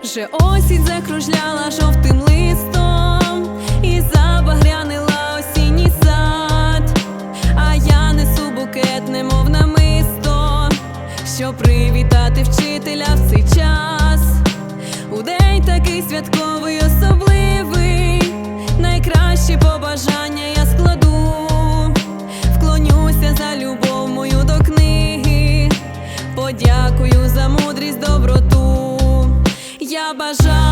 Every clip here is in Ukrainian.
Вже осінь закружляла жовтим листом і забагрянила осінній сад, а я несу букет, немов намисто, щоб привітати вчителя в цей час. У день такий святковий, особливий, Я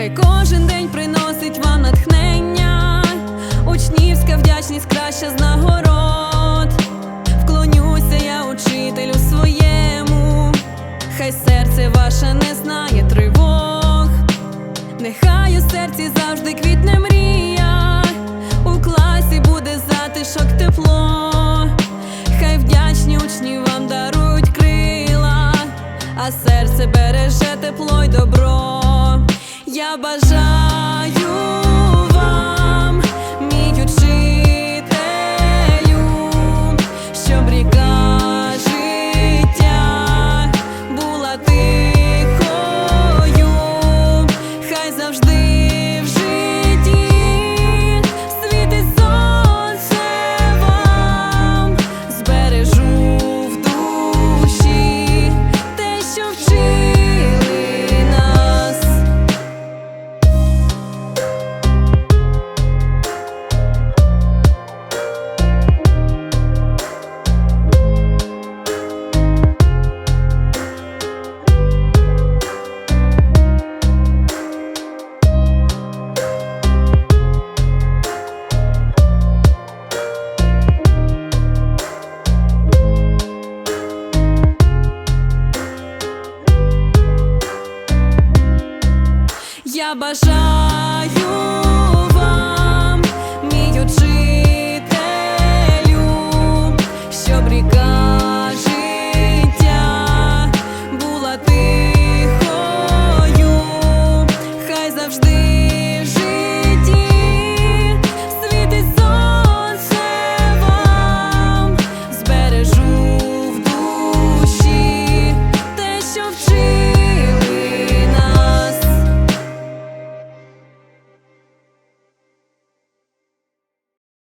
Хай кожен день приносить вам натхнення, учнівська вдячність краща з нагород. Вклонюся я учителю своєму, хай серце ваше не знає тривог, нехай у серці завжди квітне Я бажаю Я бажаю